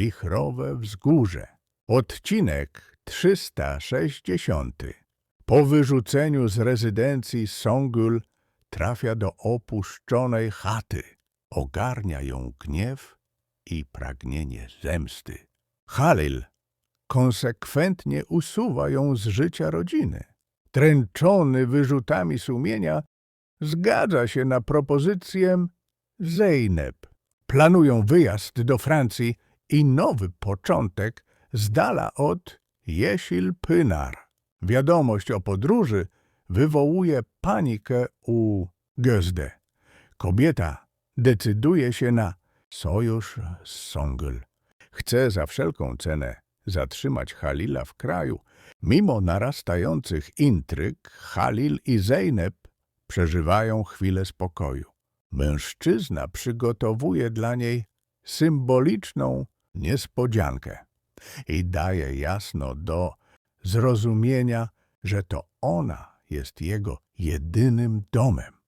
Wichrowe wzgórze. Odcinek 360. Po wyrzuceniu z rezydencji Songul trafia do opuszczonej chaty. Ogarnia ją gniew i pragnienie zemsty. Halil konsekwentnie usuwa ją z życia rodziny. Dręczony wyrzutami sumienia, zgadza się na propozycję Zeynep. Planują wyjazd do Francji i nowy początek z dala od Jesil Pynar. Wiadomość o podróży wywołuje panikę u Gözde. Kobieta decyduje się na sojusz z Songül. Chce za wszelką cenę zatrzymać Halila w kraju. Mimo narastających intryg, Halil i Zeynep przeżywają chwilę spokoju. Mężczyzna przygotowuje dla niej symboliczną niespodziankę i daje jasno do zrozumienia, że to ona jest jego jedynym domem.